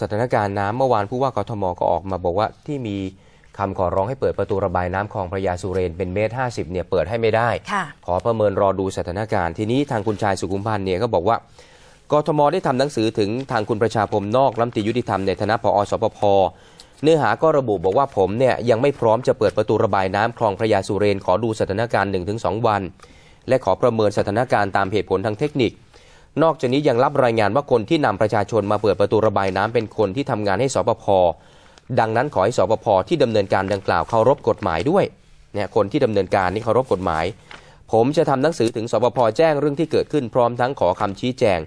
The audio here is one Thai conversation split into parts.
สถานการณ์น้ำเมื่อวานผู้ว่ากทมก็ออกมาบอกว่าที่มีคำขอร้องให้เปิดประตูระบายน้ำคลองพระยาสุเรนเป็นเมตรห้าสิบเนี่ยเปิดให้ไม่ได้ค่ะขอประเมินรอดูสถานการณ์ทีนี้ทางคุณชายสุขุมพันธ์เนี่ยก็บอกว่ากทมได้ทำหนังสือถึงทางคุณประชาพรมนอกรัฐมนตรียุติธรรมในฐานะผอสปพเนื้อหาก็ระบุบอกว่าผมเนี่ยยังไม่พร้อมจะเปิดประตูระบายน้ำคลองพระยาสุเรนขอดูสถานการณ์ 1-2 วัน และขอประเมินสถานการณ์ตามเหตุผลทางเทคนิค นอกจากนี้ยังรับรายงานว่าคนที่นำประชาชนมาเปิดประตูระบายน้ำเป็นคนที่ทำงานให้สปพดังนั้นขอให้สปพที่ดำเนินการดังกล่าวเคารพกฎหมายด้วยเนี่ยคนที่ดำเนินการนี่เคารพกฎหมาย ผมจะทำหนังสือถึงสปพแจ้งเรื่องที่เกิดขึ้นพร้อมทั้งขอคำชี้แจง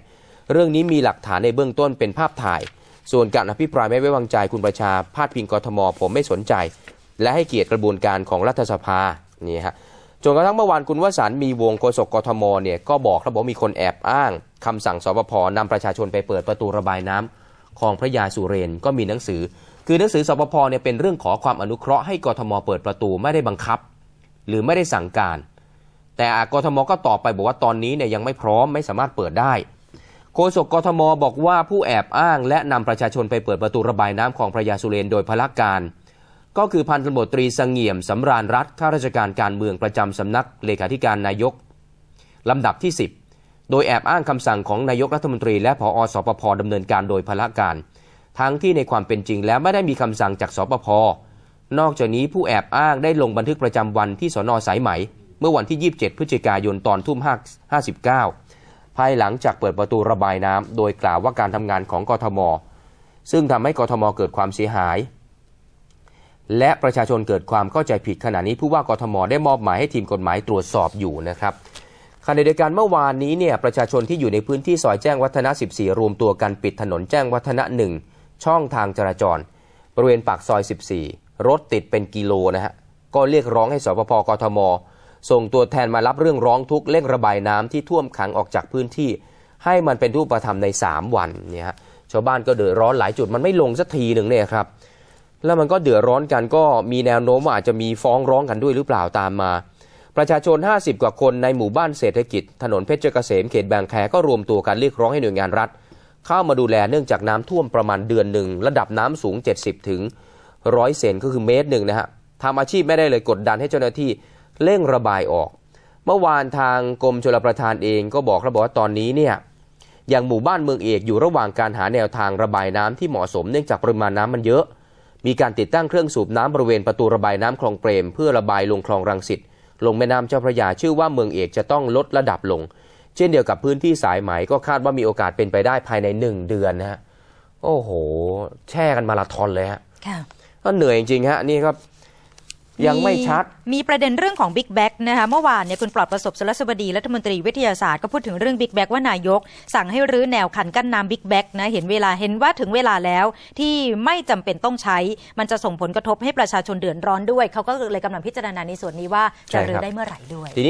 เรื่องนี้มีหลักฐานในเบื้องต้นเป็นภาพถ่าย ส่วนการอภิปรายไม่ไว้วางใจคุณประชาพาดพิงกทม ผมไม่สนใจ และให้เกียรติกระบวนการของรัฐสภานี่ฮะ จนกระทั่งเมื่อวานคุณวสันต์มีวงโฆษกกทมเนี่ยก็บอกครับบอกว่ามีคนแอบอ้างคำสั่งสปพนำประชาชนไปเปิดประตูระบายน้ำคลองพระยาสุเรนก็มีหนังสือ คือหนังสือสปพเนี่ยเป็นเรื่องขอความอนุเคราะห์ให้กทมเปิดประตูไม่ได้บังคับ หรือไม่ได้สั่งการ แต่กทมก็ตอบไปบอกว่าตอนนี้เนี่ยยังไม่พร้อมไม่สามารถเปิดได้โฆษกกทมบอกว่าผู้แอบอ้าง และนำประชาชนไปเปิดประตูระบายน้ำคลองพระยาสุเรนโดยพละการ ก็คือพันตำรวจตรีสงี่ยมสำราญรัฐข้าราชการการเมืองประจำสำนักเลขาธิการนายกลำดับที่ 10 โดยแอบอ้างคำสั่งของนายกรัฐมนตรี และผอสปพดำเนินการโดยพละการ ทั้งที่ในความเป็นจริงแล้วไม่ได้มีคำสั่งจากสปพนอกจากนี้ผู้แอบอ้างได้ลงบันทึกประจำวันที่สนสายไหม เมื่อวันที่ 27 พฤศจิกายนตอนทุ่ม59 ภายหลังจากเปิดประตูระบายน้ำโดยกล่าวว่าการทำงานของกทม ซึ่งทำให้กทมเกิดความเสียหาย และประชาชนเกิดความเข้าใจผิดขณะนี้ผู้ว่ากทมได้มอบหมายให้ทีมกฎหมายตรวจสอบอยู่นะครับขณะเดียวกันเมื่อวานนี้เนี่ยประชาชนที่อยู่ในพื้นที่ซอยแจ้งวัฒนะ 14 รวมตัวกันปิดถนนแจ้งวัฒนะ 1 ช่องทางจราจร บริเวณปากซอย 14 รถติดเป็นกิโลนะฮะ ก็เรียกร้องให้สปพกทม ส่งตัวแทนมารับเรื่องร้องทุกข์เร่งระบายน้ำที่ท่วมขังออกจากพื้นที่ ให้มันเป็นรูปธรรมใน 3 วันเนี่ยฮะชาวบ้านก็เดือดร้อนหลายจุดมันไม่ลงสักทีหนึ่งเนี่ยครับ แล้วมันก็เดือดร้อนกันก็มีแนวโน้มว่าอาจจะมีฟ้องร้องกันด้วยหรือเปล่าตามมา ประชาชน 50 กว่าคนในหมู่บ้านเศรษฐกิจ ถนนเพชรเกษมเขตบางแคก็รวมตัวกันเรียกร้องให้หน่วยงานรัฐ เข้ามาดูแลเนื่องจากน้ำท่วมประมาณเดือนหนึ่งระดับน้ำสูง 70 ถึง 100 เซนก็คือเมตรหนึ่งนะฮะทำอาชีพไม่ได้เลยกดดันให้เจ้าหน้าที่เร่งระบายออก เมื่อวานทางกรมชลประทานเองก็บอกระบอกว่าตอนนี้เนี่ยอย่างหมู่บ้านเมืองเอกอยู่ระหว่างการหาแนวทางระบายน้ำที่เหมาะสมเนื่องจากปริมาณน้ำมันเยอะ มีการติดตั้งเครื่องสูบน้ำบริเวณประตูระบายน้ำคลองเปรม เพื่อระบายลงคลองรังสิตลงแม่น้ำเจ้าพระยาชื่อว่าเมืองเอกจะต้องลดระดับลง เช่นเดียวกับพื้นที่สายไหมก็คาดว่ามีโอกาสเป็นไปได้ภายในหนึ่งเดือนนะฮะโอ้โห แช่กันมาราธอนเลยฮะค่ะก็เหนื่อยจริงๆฮะนี่ครับ ยังไม่ชัด มีประเด็นเรื่องของบิ๊กแบ็กนะคะเมื่อวานเนี่ยคุณปลอดประสบสุรสวดีรัฐมนตรีวิทยาศาสตร์ก็พูดถึงเรื่องบิ๊กแบ็กว่านายก สั่งให้รื้อแนวขันกั้นน้ำบิ๊กแบ็กนะเห็นเวลาเห็นว่าถึงเวลาแล้วที่ไม่จำเป็นต้องใช้ มันจะส่งผลกระทบให้ประชาชนเดือดร้อนด้วย เขาก็เลยกำลังพิจารณาในส่วนนี้ว่าจะรื้อได้เมื่อไหร่ด้วย